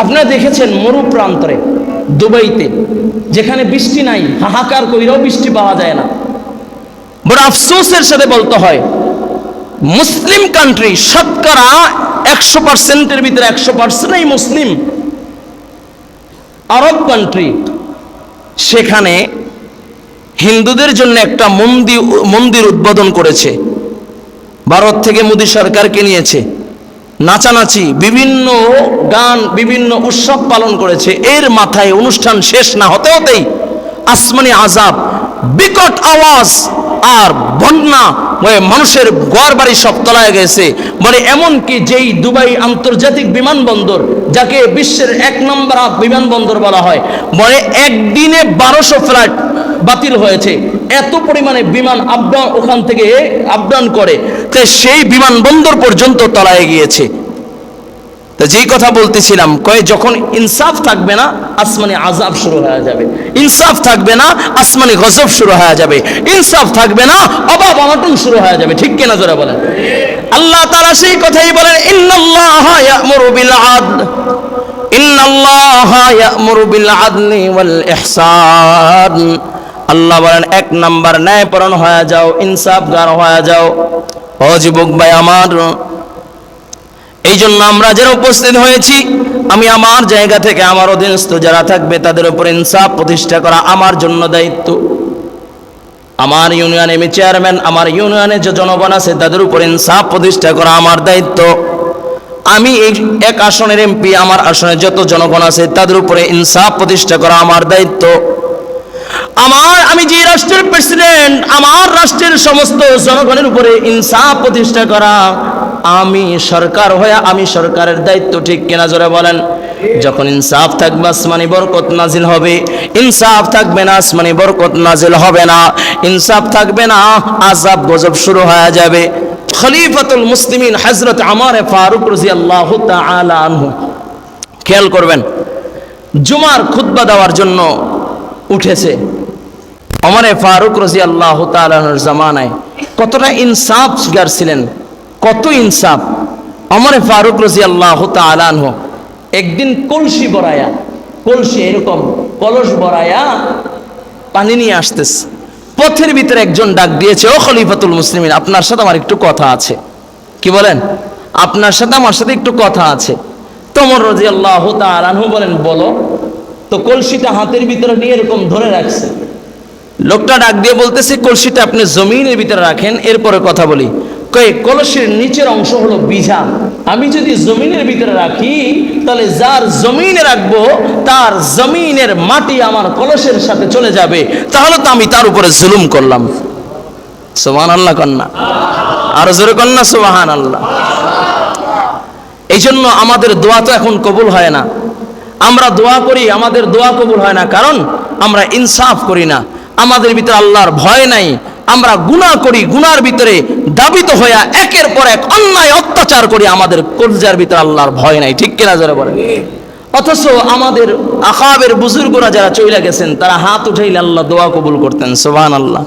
আপনারা দেখেছেন মরু প্রান্তরে দুবাইতে, যেখানে বৃষ্টি নাই, হাহাকার কইরাও বৃষ্টি পাওয়া যায় না। বড় আফসোসের সাথে বলতে হয়, মুসলিম কান্ট্রি শতকরা একশো পার্সেন্টের ভিতরে একশো পার্সেন্টই মুসলিম। আরব কান্ট্রি সেখানে হিন্দুদের জন্য একটা মন্দির মন্দির উদ্বোধন করেছে। ভারত থেকে মোদী সরকারকে নিয়েছে। নাচানাচি, বিভিন্ন গান, বিভিন্ন উৎসব পালন করেছে। এর মাথায় অনুষ্ঠান শেষ না হতে হতেই আসমানি আজাব বিকট আওয়াজ আর বন্যা হয়ে মানুষের ঘর বাড়ি সব তলায় গেছে। মানে এমনকি যেই দুবাই আন্তর্জাতিক বিমানবন্দর, যাকে বিশ্বের এক নম্বর বিমানবন্দর বলা হয় মানে একদিনে বারোশো ফ্লাইট বাতিল হয়েছে। এত পরিমাণে বিমান আপডাউন ওখান থেকে আপডাউন করে তাই সেই বিমানবন্দর পর্যন্ত তলায় গিয়েছে। তো যেই কথা বলতেছিলাম, কয়ে যখন ইনসাফ থাকবে না, আসমানি আজাব শুরু হয়ে যাবে। ইনসাফ থাকবে না, আসমানি গজব শুরু হয়ে যাবে। ইনসাফ থাকবে না অভাব অনটন শুরু হয়ে যাবে। ঠিক কিনা জোরে বলেন? আল্লাহ তারা সেই কথাই বলেন, ইন্নাল্লাহ ইয়ামুরু বিল আদল ইন্নাল্লাহ ইয়ামুরু বিল আদলি ওয়াল ইহসান আল্লাহ বলেন, এক নাম্বার ন্যায়পরণ হয়ে যাও, ইনসাফগার হয়ে যাও। ও যুবক ভাই আমার এই জন্য আমরা যারা উপস্থিত হয়েছি, আমি আমার জায়গা থেকে আমার অধীনস্থ যারা থাকবে, তাদের উপর ইনসাফ প্রতিষ্ঠা করা আমার জন্য দায়িত্ব। আমার ইউনিয়নে আমি চেয়ারম্যান, আমার ইউনিয়নে যে জনগণ আছে, তাদের উপর ইনসাফ প্রতিষ্ঠা করা আমার দায়িত্ব। আমি এই এক আসনের এমপি, আমার আসনে যত জনগণ আছে, তাদের উপরে ইনসাফ প্রতিষ্ঠা করা আমার দায়িত্ব। আমার, আমি যে রাষ্ট্রের প্রেসিডেন্ট আমার রাষ্ট্রের সমস্ত জনগণের উপরে ইনসাফ প্রতিষ্ঠা করা। আমি সরকার হয়ে, আমি সরকারের দায়িত্ব ঠিক কিনা জোরে বলেন। যখন ইনসাফ থাকবে, আসমানি বরকত নাজিল হবে। ইনসাফ থাকবে না, আসমানি বরকত নাজিল হবে না। ইনসাফ থাকবে না আজাব গজব শুরু হয়ে যাবে। খলিফাতুল মুসলিমিন হজরত আমার ফারুক রাজি আল্লাহ আনহু। খেয়াল করবেন, জুমার খুতবা দেওয়ার জন্য উঠেছে। অমরে ফারুক রাজি আল্লাহ তালানোর জামানায় কতটা ইনসাফ গার ছিলেন কত ইনসাফ। অমরে ফারুক রাজি আল্লাহ তালানহ একদিন কলসি বড়ায়া কলসি এরকম কলস বড়ায়া পানি নিয়ে আসতেছে। পথের ভিতরে একজন ডাক দিয়েছে, ও খলিফাতুল মুসলিমিন, আপনার সাথে আমার একটু কথা আছে। কি বলেন? আপনার সাথে আমার সাথে একটু কথা আছে। তোমর রাজি আল্লাহ তালানহু বলেন, বলো। তো কলসিটা হাতের ভিতরে নিয়ে এরকম ধরে রাখছে। লোকটা ডাক দিয়ে বলতেছে, কলসিটা আপনি জমিনের ভিতরে রাখেন, এরপরে কথা বলি। কয়ে, কলসির নিচের অংশ হলো বিঝা আমি যদি জমিনের ভিতরে রাখি, তাহলে যার জমিনে রাখব, তার জমিনের মাটি আমার কলসের সাথে চলে যাবে। তাহলে তো আমি তার উপরে জুলুম করলাম। সোহান আল্লাহ কন্যা। আর জোরে কন্যা সোহান আল্লাহ এই জন্য আমাদের দোয়া তো এখন কবুল হয় না। আমরা দোয়া করি, আমাদের দোয়া কবুল হয় না। কারণ আমরা ইনসাফ করি না। আমাদের ভিতরে আল্লাহর ভয় নাই। আমরা গুণা করি গুনার ভিতরে দাবিত হইয়া একের পর এক অন্যায় অত্যাচার করি, আমাদের কলজার ভিতরে আল্লাহর ভয় নাই। ঠিক কিনা যারা বলেন? অথচ আমাদের আকাবের বুজুর্গরা যারা চইলা গেছেন, তারা হাত উঠাইলে আল্লাহ দোয়া কবুল করতেন সোহান আল্লাহ